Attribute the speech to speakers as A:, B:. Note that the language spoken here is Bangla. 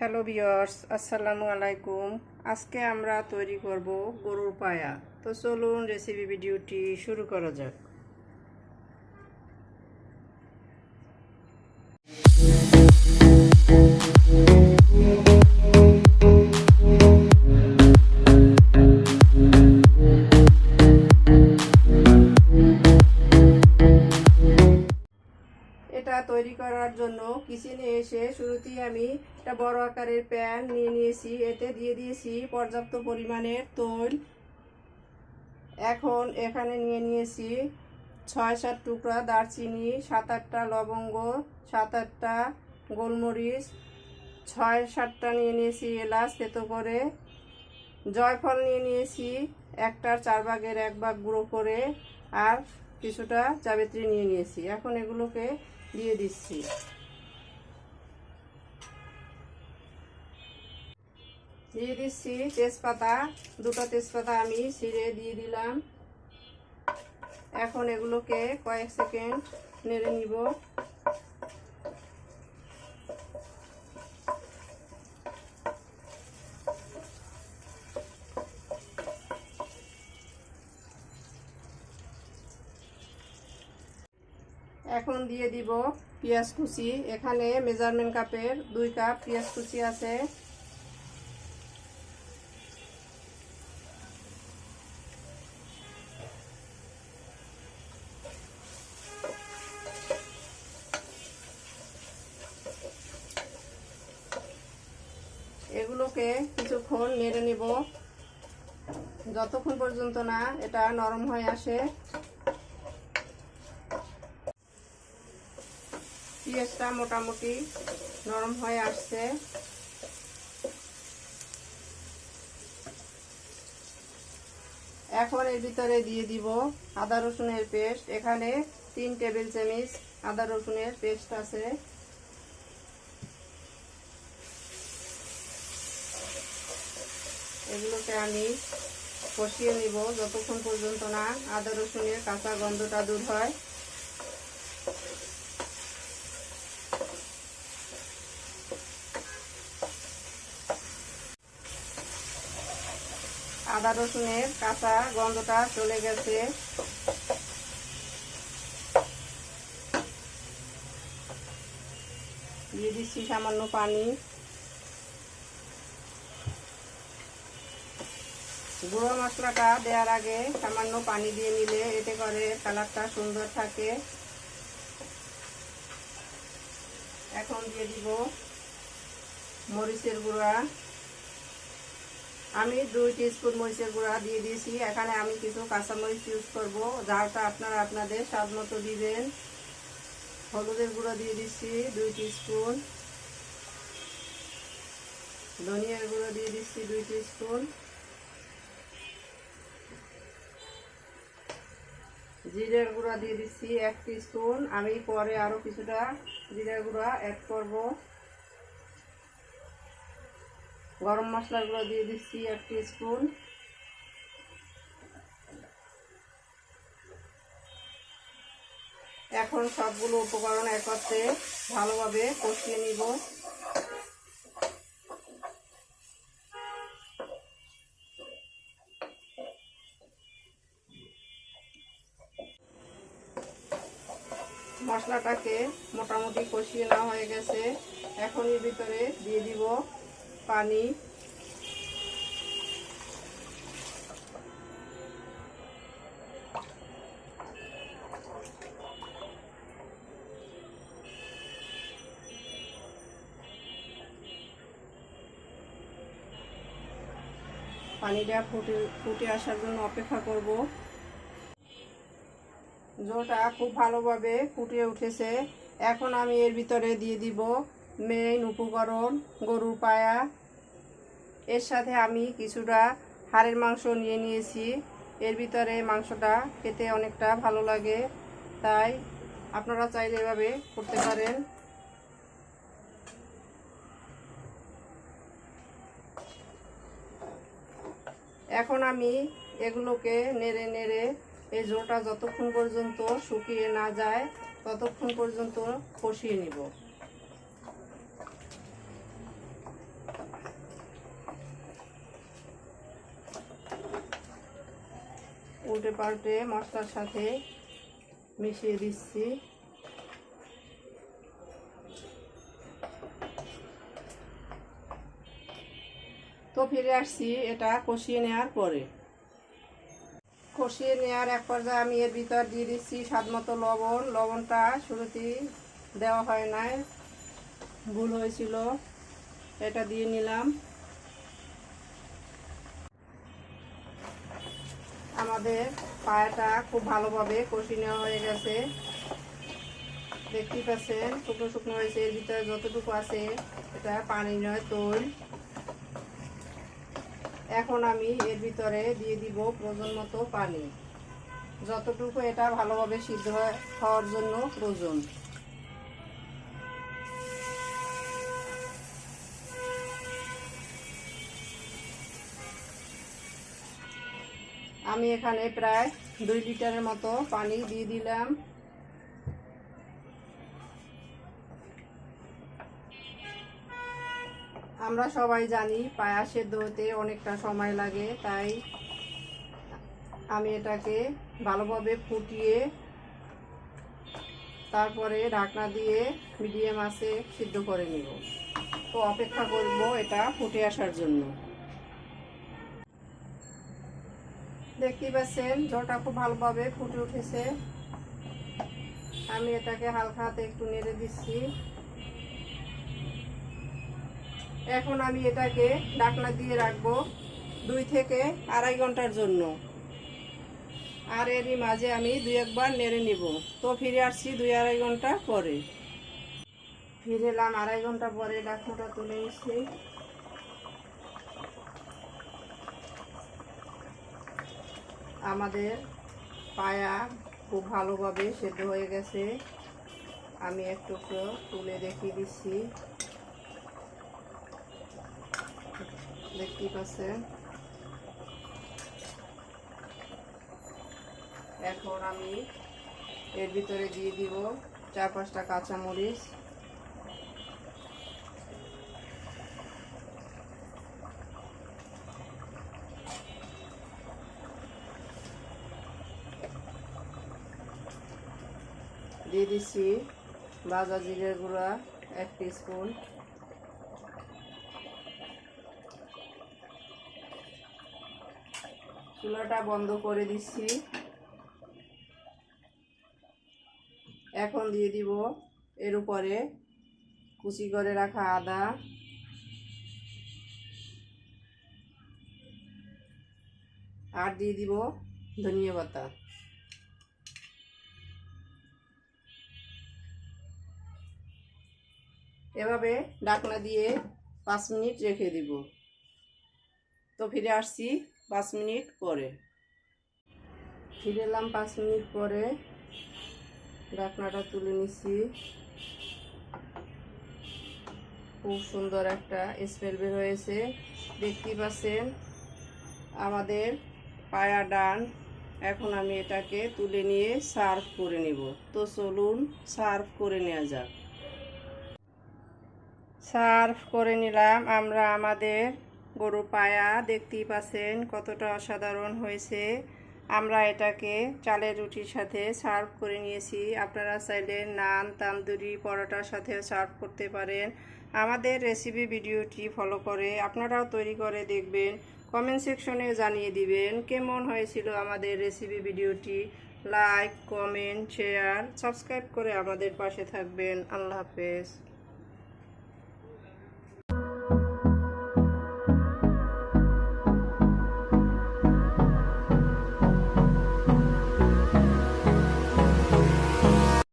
A: হ্যালো বিয়ার্স আসসালামু আলাইকুম। আজকে আমরা তৈরি করব গরুর পায়া। তো চলুন রেসিপি ভিডিওটি শুরু করা যাক। করার জন্য কিচেনে এসে শুরুতেই আমি একটা বড় আকারের প্যান নিয়ে নিয়েছি। এতে দিয়ে দিয়েছি পর্যাপ্ত পরিমাণের তৈল। এখন এখানে নিয়ে নিয়েছি ছয় সাত টুকরা দারচিনি সাত আটটা লবঙ্গ সাত আটটা গোলমরিচ ছয় সাতটা নিয়ে নিয়েছি এলাচ তেতো করে, জয়ফল নিয়ে নিয়েছি একটার চার ভাগের এক ভাগ গুঁড়ো করে, আর কিছুটা জাবেত্রী নিয়ে নিয়েছি। এখন এগুলোকে দিয়ে দিচ্ছি। দিয়ে দিচ্ছি তেজপাতা, দুটো তেজপাতা আমি ছিঁড়ে দিয়ে দিলাম। এখন এগুলোকে কয়েক সেকেন্ড নেড়ে নিব। এখন দিয়ে দিব পেঁয়াজ কুচি। এখানে মেজারমেন্ট কাপের দুই কাপ পেঁয়াজ কুচি আছে। এগুলোকে কিছুক্ষণ নেড়ে নিব। যতক্ষণ পর্যন্ত না এটা নরম হয়ে আসে পেঁয়াজটা মোটামুটি নরম হয়ে আসছে। এখন এর ভিতরে দিয়ে দিব আদা রসুনের পেস্ট। এখানে তিন টেবিল চামচ আদা রসুনের পেস্ট আছে। এগুলোকে আমি কষিয়ে নিব যতক্ষণ পর্যন্ত না আদা রসুনের কাঁচা গন্ধটা দূর হয়। আদা রসুনের কাঁচা গন্ধটা চলে গেছে। দিয়ে দিচ্ছি সামান্য পানি। গুঁড়ো মশলাটা দেওয়ার আগে সামান্য পানি দিয়ে নিলে এতে করে কালারটা সুন্দর থাকে। এখন দিয়ে দিব মরিচের গুঁড়া। আমি দুই টিস্পুন মরিচের গুঁড়া দিয়ে দিয়েছি। এখানে আমি কিছু কাঁচামরিচ ইউজ করব। ঝালটা আপনারা আপনাদের স্বাদ মতো দিবেন। হলুদের গুঁড়া দিয়ে দিচ্ছি দুই টিস্পুন ধনিয়ার গুঁড়ো দিয়ে দিচ্ছি দুই টিস্পুন জিরের গুঁড়া দিয়ে দিচ্ছি এক টিস্পুন আমি পরে আরও কিছুটা জিরের গুঁড়া অ্যাড করব। গরম মশলার গুঁড়ো দিয়ে দিচ্ছি এক স্পুন এখন সবগুলো উপকরণ একত্রে ভালোভাবে কষিয়ে নিব। মশলাটাকে মোটামুটি কষিয়ে নেওয়া হয়ে গেছে। এখন এর ভিতরে দিয়ে দিব পানি। পানিটা ফুটে ফুটে আসার জন্য অপেক্ষা করব। জলটা খুব ভালোভাবে ফুটে উঠেছে। এখন আমি এর ভিতরে দিয়ে দিব। মেইন উপকরণ, গরুর পায়া। এর সাথে আমি কিছুটা হাড়ের মাংস নিয়ে নিয়েছি। এর ভিতরে মাংসটা খেতে অনেকটা ভালো লাগে, তাই আপনারা চাইলে এভাবে করতে পারেন। এখন আমি এগুলোকে নেড়ে নেড়ে এই জোটা যতক্ষণ পর্যন্ত শুকিয়ে না যায়, ততক্ষণ পর্যন্ত কষিয়ে নিব। উল্টে পাল্টে মশলার সাথে মিশিয়ে দিচ্ছি। তো ফিরে আসছি এটা কষিয়ে নেওয়ার পরে। কষিয়ে নেওয়ার এক পর্যায়ে আমি এর ভিতর দিয়ে দিচ্ছি স্বাদ মতো লবণ। লবণটা শুরুতেই দেওয়া হয় নাই, ভুল হয়েছিল। এটা দিয়ে নিলাম। আমাদের পায়াটা খুব ভালোভাবে কষি নেওয়া হয়ে গেছে। দেখতে পাচ্ছেন, শুকনো শুকনো হয়েছে। এর ভিতরে যতটুকু আছে, এটা পানি নয়, তৈল। এখন আমি এর ভিতরে দিয়ে দিব প্রয়োজন মতো পানি। যতটুকু এটা ভালোভাবে সিদ্ধ হওয়ার জন্য প্রয়োজন। আমি এখানে প্রায় দুই লিটারের মতো পানি দিয়ে দিলাম। আমরা সবাই জানি পায়া সেদ্ধ হতে অনেকটা সময় লাগে, তাই আমি এটাকে ভালোভাবে ফুটিয়ে তারপরে ঢাকনা দিয়ে মিডিয়াম আছে সিদ্ধ করে নিব। তো অপেক্ষা করব এটা ফুটে আসার জন্য। দেখতেই পাচ্ছেন জলটা খুব ভালোভাবে ফুটে উঠেছে। আমি এটাকে হালকা হাতে একটু নেড়ে দিচ্ছি। এখন আমি এটাকে ডাকনা দিয়ে রাখব দুই থেকে আড়াই ঘণ্টার জন্য। আর এরই মাঝে আমি দুই একবার নেড়ে নিব। তো ফিরে আসছি দুই আড়াই ঘণ্টা পরে। ফিরে এলাম আড়াই ঘণ্টা পরে, ঢাকনাটা তুলে নিচ্ছি। আমাদের পায়া খুব ভালোভাবে সেদ্ধ হয়ে গেছে। আমি একটু তুলে দেখিয়ে দিচ্ছি। দেখতেই পাচ্ছেন? এখন আমি এর ভিতরে দিয়ে দিব চার পাঁচটা কাঁচামরিচ। দিয়ে দিচ্ছি ভাজা জিরের গুঁড়া, এক স্পুন চুলাটা বন্ধ করে দিচ্ছি এখন দিয়ে দিব এর উপরে কুচি করে রাখা আদা। আর দিয়ে দিব ধনিয়া পাতা। এভাবে ডাকনা দিয়ে পাঁচ মিনিট রেখে দিব। তো ফিরে আসছি পাঁচ মিনিট পরে। ফিরে এলাম পাঁচ মিনিট পরে। ঢাকনাটা তুলে নিচ্ছি খুব সুন্দর একটা স্মেল বের হয়েছে। দেখতেই পাচ্ছেন, আমাদের পায়া ডান। এখন আমি এটাকে তুলে নিয়ে সার্ভ করে নেব। তো চলুন সার্ভ করে নেওয়া যাক। সার্ভ করে নিলাম। আমরা আমাদের গরু পায়া দেখতেই পাচ্ছেন কতটা অসাধারণ হয়েছে। আমরা এটাকে চালের রুটির সাথে সার্ভ করে নিয়েছি। আপনারা চাইলে নান, তান্দুরি, পরোটার সাথেও সার্ভ করতে পারেন। আমাদের রেসিপি ভিডিওটি ফলো করে আপনারাও তৈরি করে দেখবেন। কমেন্ট সেকশনে জানিয়ে দিবেন কেমন হয়েছিল আমাদের রেসিপি ভিডিওটি। লাইক কমেন্ট শেয়ার সাবস্ক্রাইব করে আমাদের পাশে থাকবেন। আল্লাহ হাফেজ।